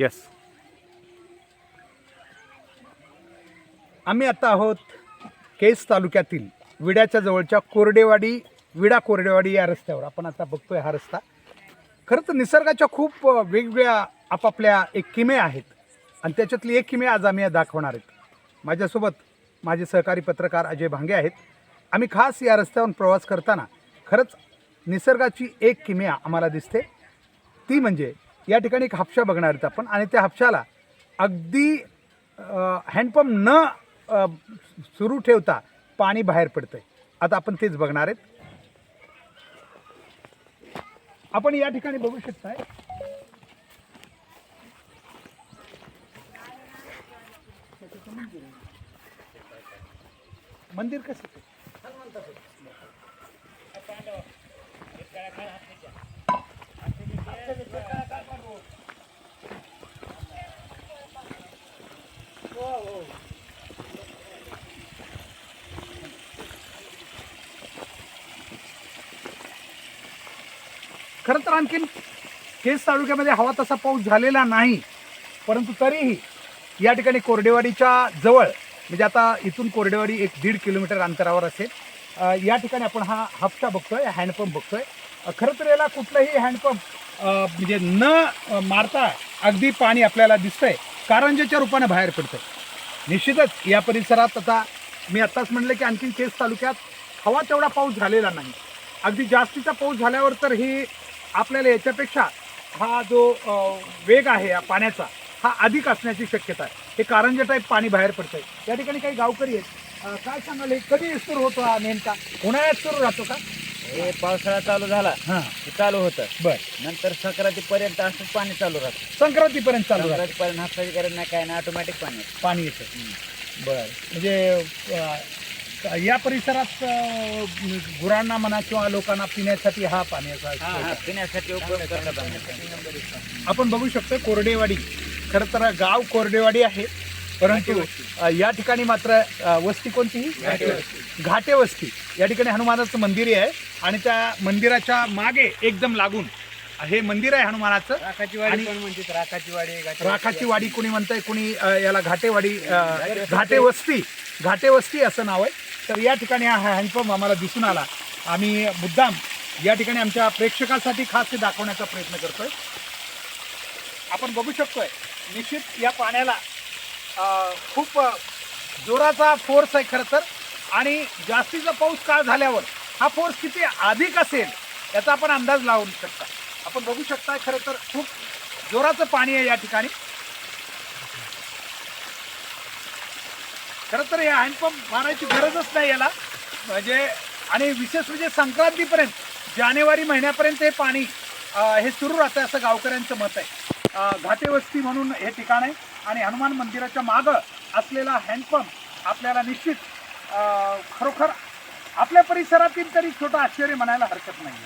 Yes आम्ही आता आहोत केस तालुक्यातील विड्याच्या जवळच्या कोरडेवाडी विडा कोरडेवाडी या रस्त्यावर. आपण आता बघतोय हा रस्ता. खरं तर निसर्गाच्या खूप वेगवेगळ्या आपापल्या एक किमे आहेत. आणि त्याच्यातली एक किमे आज आम्ही दाखवणार आहेत. माझ्यासोबत माझे सहकारी पत्रकार अजय भांगे आहेत. आम्ही खास या रस्त्यावरून प्रवास करताना खरंच निसर्गाची एक किमया आम्हाला दिसते. ती म्हणजे या ठिकाणी एक हापशा बघणार आहेत आपण. आणि त्या हापशाला अगदी हँडपंप न सुरू ठेवता पाणी बाहेर पडतंय. आता आपण तेच बघणार आहेत. आपण या ठिकाणी बघू शकताय. मंदिर कसं खरं तर आणखीन केस तालुक्यामध्ये हवा तसा पाऊस झालेला नाही परंतु तरीही या ठिकाणी कोरडेवाडीच्या जवळ म्हणजे आता इथून कोरडेवाडी एक दीड किलोमीटर अंतरावर असेल या ठिकाणी आपण हा हापशा बघतोय हँडपंप बघतोय. खरं तर याला कुठलंही हँडपंप म्हणजे न मारता अगदी पाणी आपल्याला दिसतंय कारंजेच्या रूपाने बाहेर पडतंय. निश्चितच या परिसरात आता मी आत्ताच म्हणलं की आणखीन केस तालुक्यात हवा तेवढा पाऊस झालेला नाही. अगदी जास्तीचा पाऊस झाल्यावर तर ही आपल्याला याच्यापेक्षा हा जो वेग आहे या पाण्याचा हा अधिक असण्याची शक्यता आहे. हे कारंजे टाईप पाणी बाहेर पडतंय. या ठिकाणी काही गावकरी आहेत. काय सांगाल हे कधी सुरू होतो हा नेमका? उन्हाळ्यात सुरू राहतो का? हे पावसाळा चालू झाला. हां. की चालू होतं. बर. नंतर संक्रांतीपर्यंत असंच पाणी चालू राहतं. संक्रांतीपर्यंत चालू राहतं. संक्रांतीपर्यंत हापसाची गरज नाही काय नाही. ऑटोमॅटिक पाणी. पाणी येतं. बर. म्हणजे या परिसरात अ, गुरांना म्हणा किंवा लोकांना पिण्यासाठी हा पाण्याचा हा, स्रोत हा, आहे. पिण्यासाठी उपयोग आपण बघू शकतो कोरडेवाडी. खरं तर गाव कोरडेवाडी आहे. परंतु अ, या ठिकाणी मात्र अ, वस्ती कोणतीही घाटे वस्ती. घाटे वस्ती. या ठिकाणी हनुमानाचं मंदिर आहे आणि त्या मंदिराच्या मागे एकदम लागून हे मंदिर आहे हनुमानाचं. राखाची आणि- वाडी पण म्हणतात राखाची वाडी राखाची वाडी कोणी म्हणतंय कोणी अ, याला घाटेवाडी अ, घाटे वस्ती. घाटे वस्ती असं नाव आहे. तर या ठिकाणी हा हँडपंप आम्हाला दिसून आला. आम्ही मुद्दाम या ठिकाणी आमच्या प्रेक्षकासाठी खास ते दाखवण्याचा प्रयत्न करतोय. आपण बघू शकतोय निश्चित या पाण्याला खूप जोराचा फोर्स आहे खरं तर. आणि जास्तीचा पाऊस काळ झाल्यावर हा फोर्स किती अधिक असेल याचा आपण अंदाज लावू शकता. आपण बघू शकता खरं तर खूप जोराचं पाणी आहे या ठिकाणी. खरं तर हे हँडपंप मारायची गरजच नाही याला. म्हणजे आणि विशेष म्हणजे संक्रांतीपर्यंत जानेवारी महिन्यापर्यंत हे पाणी हे सुरू राहतं असं गावकऱ्यांचं मत आहे. घाटेवस्ती म्हणून हे ठिकाण आहे आणि हनुमान मंदिराच्या मागं असलेला हँडपंप आपल्याला निश्चित खरोखर आपल्या परिसरातील तरी छोटं आश्चर्य म्हणायला हरकत नाही